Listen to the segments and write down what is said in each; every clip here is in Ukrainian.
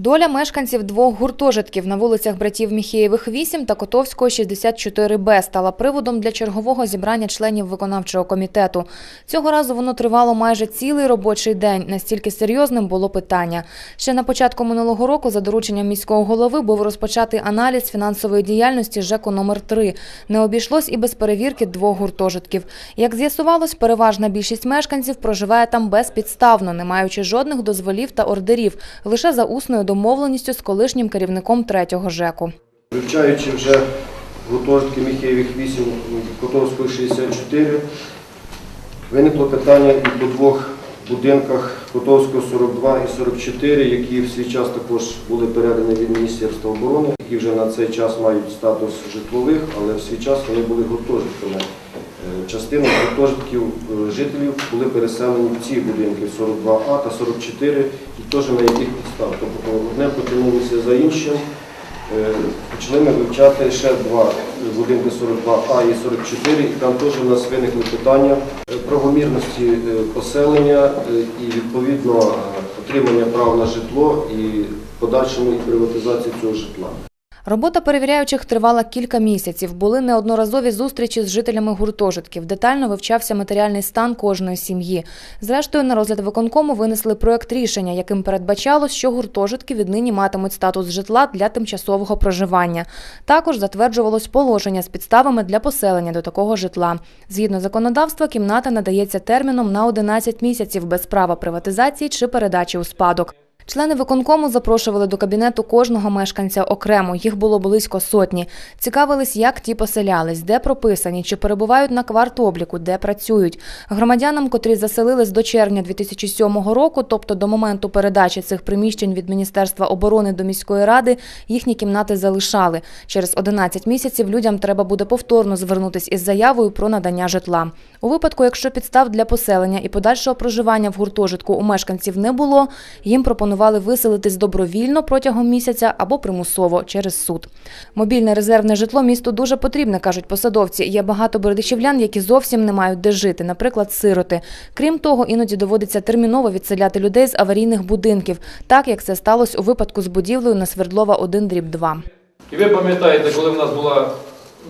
Доля мешканців двох гуртожитків на вулицях братів Міхеєвих 8 та Котовського 64Б стала приводом для чергового зібрання членів виконавчого комітету. Цього разу воно тривало майже цілий робочий день. Настільки серйозним було питання. Ще на початку минулого року за дорученням міського голови був розпочатий аналіз фінансової діяльності ЖЕКу номер 3 Не обійшлось і без перевірки двох гуртожитків. Як з'ясувалось, переважна більшість мешканців проживає там безпідставно, не маючи жодних дозволів та ордерів, лише за усною домовленістю з колишнім керівником третього ЖЕКу. Вивчаючи вже гуртожитки Міхеєвих 8, Котовського 64, виникло питання і по двох будинках Котовського 42 і 44, які в свій час також були передані від Міністерства оборони, які вже на цей час мають статус житлових, але в свій час вони були гуртожитками. Частина гуртожитків е, жителів були переселені в ці будинки 42А та 44, і теж на яких підстав. Тобто одне потягнулося за іншим. Е, Почали ми вивчати ще два будинки 42А і 44, і там теж у нас виникли питання е, правомірності поселення і відповідно отримання прав на житло і подальшому і приватизації цього житла. Робота перевіряючих тривала кілька місяців. Були неодноразові зустрічі з жителями гуртожитків. Детально вивчався матеріальний стан кожної сім'ї. Зрештою, на розгляд виконкому винесли проект рішення, яким передбачалось, що гуртожитки віднині матимуть статус житла для тимчасового проживання. Також затверджувалось положення з підставами для поселення до такого житла. Згідно законодавства, кімната надається терміном на 11 місяців без права приватизації чи передачі у спадок. Члени виконкому запрошували до кабінету кожного мешканця окремо. Їх було близько сотні. Цікавились, як ті поселялись, де прописані, чи перебувають на квартобліку, де працюють. Громадянам, котрі заселились до червня 2007 року, тобто до моменту передачі цих приміщень від Міністерства оборони до міської ради, їхні кімнати залишали. Через 11 місяців людям треба буде повторно звернутись із заявою про надання житла. У випадку, якщо підстав для поселення і подальшого проживання в гуртожитку у мешканців не було, їм пропонували виселитись добровільно протягом місяця або примусово через суд. Мобільне резервне житло місту дуже потрібне, кажуть посадовці. Є багато бердичівлян, які зовсім не мають де жити, наприклад, сироти. Крім того, іноді доводиться терміново відселяти людей з аварійних будинків, так як це сталося у випадку з будівлею на Свердлова 1 дріб 2. І ви пам'ятаєте, коли в нас була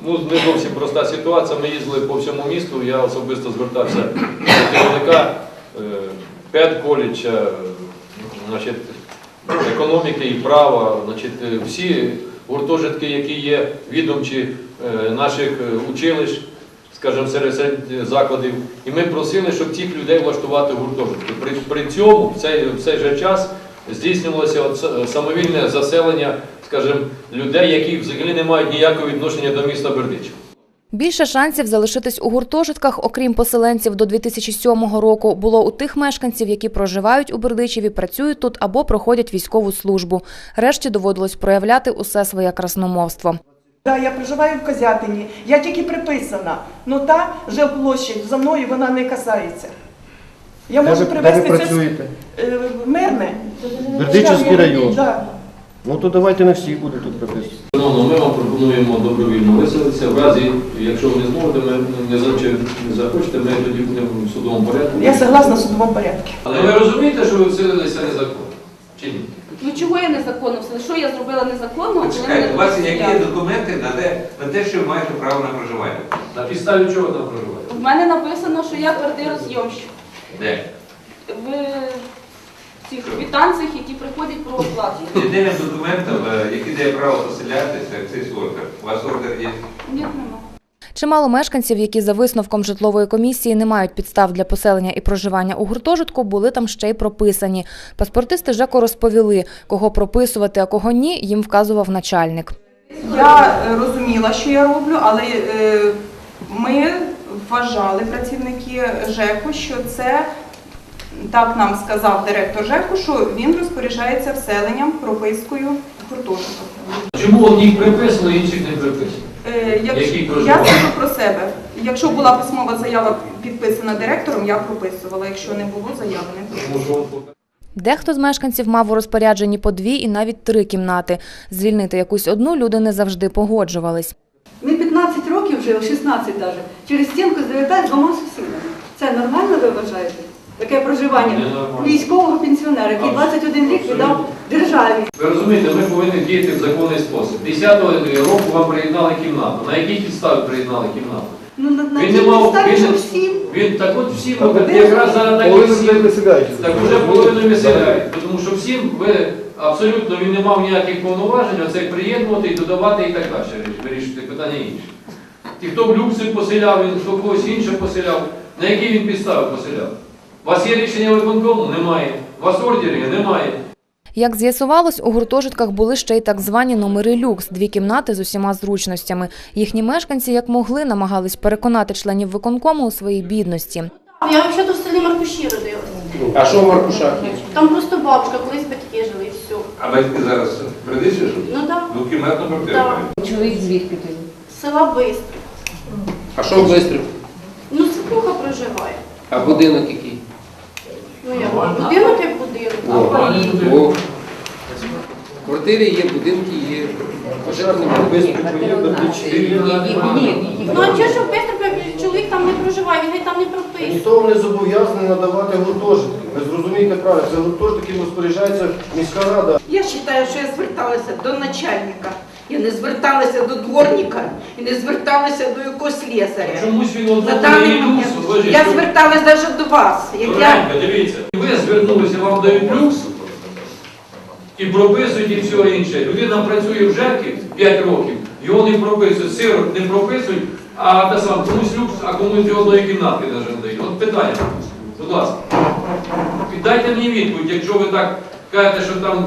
ну, не зовсім проста ситуація, ми їздили по всьому місту, я особисто звертався до керівника е, педколеджа, е, значить, економіки і права, значить, е, всі гуртожитки, які є відомчі е, наших е, училищ, скажімо, серед закладів. І ми просили, щоб цих людей влаштувати гуртожитки. При, при цьому в цей, в цей же час здійснювалося от самовільне заселення, скажімо, людей, які взагалі не мають ніякого відношення до міста Бердичів. Більше шансів залишитись у гуртожитках, окрім поселенців до 2007 року, було у тих мешканців, які проживають у Бердичеві, працюють тут або проходять військову службу. Решті доводилось проявляти усе своє красномовство. Да, я проживаю в Козятині, я тільки приписана. Ну та жилплощадь за мною вона не касається. Я можу привезти ви це працюєте? е, мирне. Бердичівський район. Да. Ну то давайте не всі буде тут прописано. Ми вам пропонуємо добровільно виселитися. В разі, якщо ви не зможете, ми не захочете, ми тоді будемо в судовому порядку. Я согласна в судовому порядку. Але ви розумієте, що ви вселилися незаконно? Чи ні? Ну чого я незаконно все? Що я зробила незаконно? Чекайте, у вас які є документи на те, на те, що ви маєте право на проживання? На підставі чого там проживаєте? В мене написано, що я квартирозйомщик. Де? В цих квитанціях, які приходять про оплату. Єдиним документом, е, який дає право поселятися, це ордер. У вас ордер є? Ні, нема. Чимало мешканців, які за висновком житлової комісії не мають підстав для поселення і проживання у гуртожитку, були там ще й прописані. Паспортисти ЖЕКу розповіли, кого прописувати, а кого ні, їм вказував начальник. Я е, розуміла, що я роблю, але е, ми вважали працівники ЖЕКу, що це так нам сказав директор ЖЕКу, що він розпоряджається вселенням, пропискою гуртожиток. Чому одних приписано, інших не приписано? Е, як- я проживають? скажу про себе. Якщо була письмова заява підписана директором, я прописувала. Якщо не було заяви, не Тому що от Дехто з мешканців мав у розпорядженні по дві і навіть три кімнати. Звільнити якусь одну люди не завжди погоджувались. Ми 15 років жили, 16 навіть, через стінку завітають двома сусідами. Це нормально ви вважаєте? Таке проживання військового пенсіонера, який 21 рік віддав державі. Ви розумієте, ми повинні діяти в законний спосіб. 10-го року вам приєднали кімнату. На якій підставі приєднали кімнату? Ну на, на Він не мав- підставі, що всім Він так от всім, Так, от якраз зараз так і всім. виселяють. Так уже половину виселяють, тому що всім ви абсолютно він не мав ніяких повноважень, оце приєднувати і додавати і так далі. Вирішити питання інше. Ті, хто в люкси поселяв, він хто когось інше поселяв, на які він підстави поселяв. У вас є рішення виконкому? Немає. У вас ордерів? Немає. Як з'ясувалось, у гуртожитках були ще й так звані номери люкс, дві кімнати з усіма зручностями. Їхні мешканці, як могли, намагались переконати членів виконкому у своїй бідності. Я взагалі в селі Маркуші родилася. А що в Маркушах є? Там просто бабушка, колись батьки жили і все. А батьки зараз придиші, що Ну так, двокімнатну квартиру Так. Чоловік звідки тоді? села Бистри. А що в Бистрів? Ну, сипуха проживає. А будинок який? Ну як, будинок як будинок. О. В квартирі є, будинки є. Пожежні Ні, ні, ні. Ну а чого ж в чоловік там не проживає, він геть там не прописаний. Ніхто не зобов'язаний надавати гуртожитки. Ви зрозумієте правильно, це гуртожитки розпоряджається міська рада. Я вважаю, що я зверталася до начальника. Я не зверталася до дворника і не зверталася до якогось слесаря. Чомусь він На даний момент я зверталася навіть до вас. Як я дивіться, ви звернулися, вам дають люкс і прописують і все інше. Людина працює в ЖЕКі 5 років, його не прописують, сирот не прописують, а те сам комусь люкс, а комусь і одної кімнати навіть не дають. От питання, будь ласка. Дайте мені відповідь, якщо ви так кажете, що там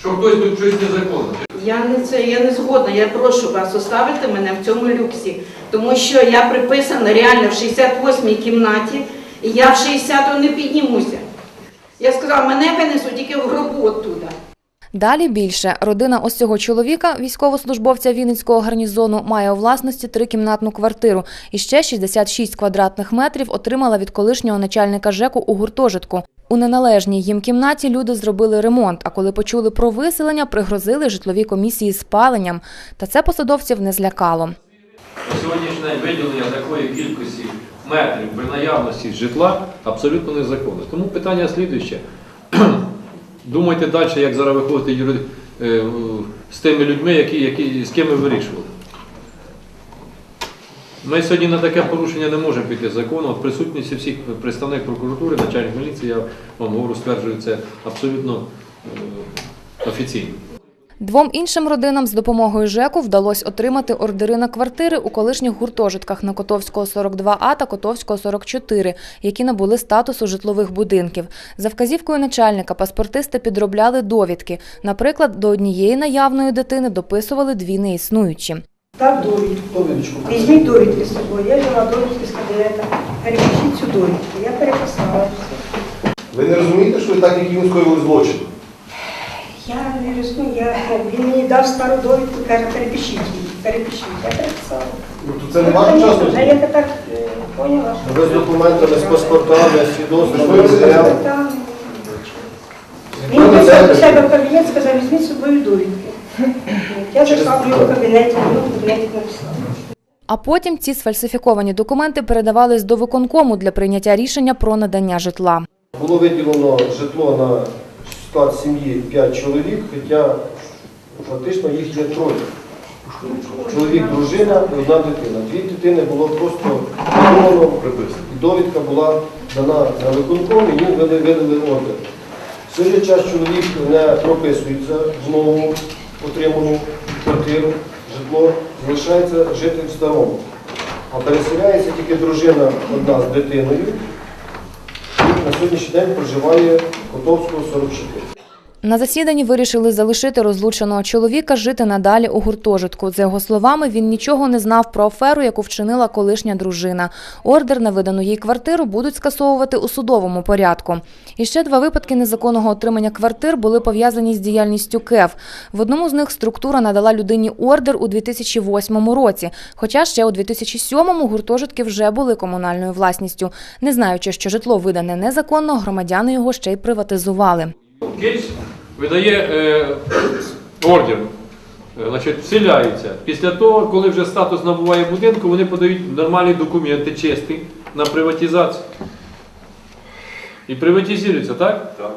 що хтось тут щось незаконне. Я не це я не згодна. Я прошу вас оставити мене в цьому люксі, тому що я приписана реально в 68-й кімнаті, і я в 60-ту не піднімуся. Я сказала, мене винесуть тільки в гробу оттуда. Далі більше. Родина ось цього чоловіка, військовослужбовця Вінницького гарнізону, має у власності трикімнатну квартиру і ще 66 квадратних метрів отримала від колишнього начальника ЖЕКу у гуртожитку. У неналежній їм кімнаті люди зробили ремонт, а коли почули про виселення, пригрозили житловій комісії спаленням. Та це посадовців не злякало. День виділення такої кількості метрів при наявності житла абсолютно незаконне. Тому питання слідуюче. Думайте далі, як зараз виходити е, з тими людьми, які, які, з ким ви вирішували. Ми сьогодні на таке порушення не можемо піти закону. От присутність всіх представник прокуратури, начальник міліції, я вам говорю, стверджую це абсолютно е, офіційно. Двом іншим родинам з допомогою ЖЕКу вдалося отримати ордери на квартири у колишніх гуртожитках на Котовського 42А та Котовського 44, які набули статусу житлових будинків. За вказівкою начальника паспортисти підробляли довідки. Наприклад, до однієї наявної дитини дописували дві неіснуючі. Так, довідку. Довідочку. Візьміть довідки з собою. Я взяла довідки з кабінету. Перепишіть цю довідку. Я переписала. Ви не розумієте, що ви так, як він скоїли злочин? Я не розумію, я, він мені дав стару довідку, каже, перепишіть її, перепишіть. Я переписала. Ну, то це не ваше А часу. я так е, поняла, що... Ви з документами, з паспортами, з свідоцтвами, Він матеріалами. Він писав до себе в кабінет, сказав, візьміть з собою довідки. Я зайшла в кабінеті, в кабінеті написала. А потім ці сфальсифіковані документи передавались до виконкому для прийняття рішення про надання житла. Було виділено житло на склад сім'ї 5 чоловік, хоча фактично їх є троє. Чоловік, дружина і одна дитина. Дві дитини було просто відмовлено, довідка була дана на виконком, і їм видали, ордер. В цей же час чоловік не прописується в новому отриману квартиру, житло, залишається жити в старому. А переселяється тільки дружина одна з дитиною, на сьогоднішній день проживає Котовського 44. На засіданні вирішили залишити розлученого чоловіка жити надалі у гуртожитку. За його словами, він нічого не знав про аферу, яку вчинила колишня дружина. Ордер на видану їй квартиру будуть скасовувати у судовому порядку. І ще два випадки незаконного отримання квартир були пов'язані з діяльністю КЕВ. В одному з них структура надала людині ордер у 2008 році, хоча ще у 2007-му гуртожитки вже були комунальною власністю. Не знаючи, що житло видане незаконно, громадяни його ще й приватизували. Кейс видає е, ордер, е, значить, вселяються. Після того, коли вже статус набуває будинку, вони подають нормальні документи, чисті, на приватизацію. І приватизується, так? Так.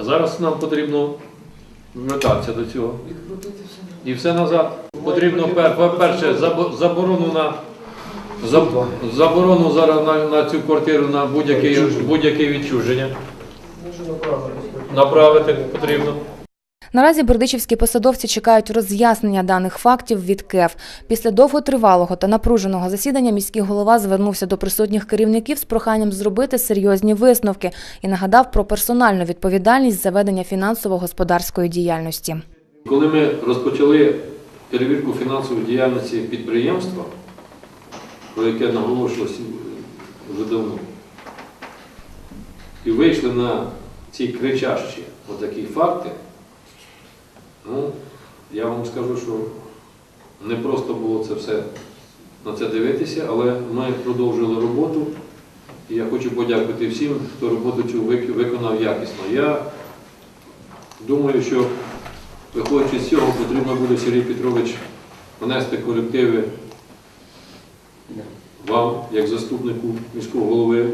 Зараз нам потрібно вертатися до цього. І все назад. Потрібно пер- по-перше, заборону на заборону зараз на, на цю квартиру на будь-яке будь-яке відчуження. Направити потрібно. Наразі бердичівські посадовці чекають роз'яснення даних фактів від КЕФ. Після довготривалого та напруженого засідання міський голова звернувся до присутніх керівників з проханням зробити серйозні висновки і нагадав про персональну відповідальність за ведення фінансово-господарської діяльності. Коли ми розпочали перевірку фінансової діяльності підприємства, про яке наголошувалося вже давно, і вийшли на ці кричащі отакі факти, ну, я вам скажу, що не просто було це все на це дивитися, але ми продовжили роботу. І я хочу подякувати всім, хто роботу цю виконав якісно. Я думаю, що Виходячи з цього, потрібно буде Сергій Петрович внести корективи вам, як заступнику міського голови,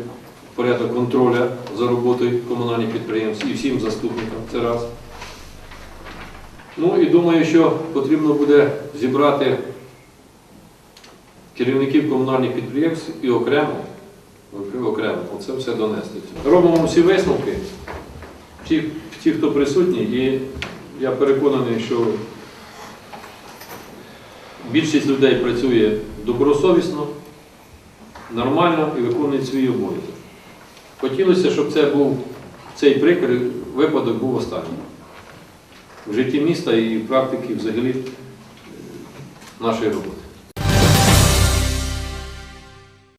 порядок контроля за роботою комунальних підприємств і всім заступникам. Це раз. Ну і думаю, що потрібно буде зібрати керівників комунальних підприємств і окремо, окремо, оце все донести. Робимо всі висновки, ті, ті, хто присутні, і я переконаний, що більшість людей працює добросовісно, нормально і виконує свої обов'язки. Хотілося, щоб це був цей прикрий випадок був останній в житті міста і практики взагалі е, нашої роботи.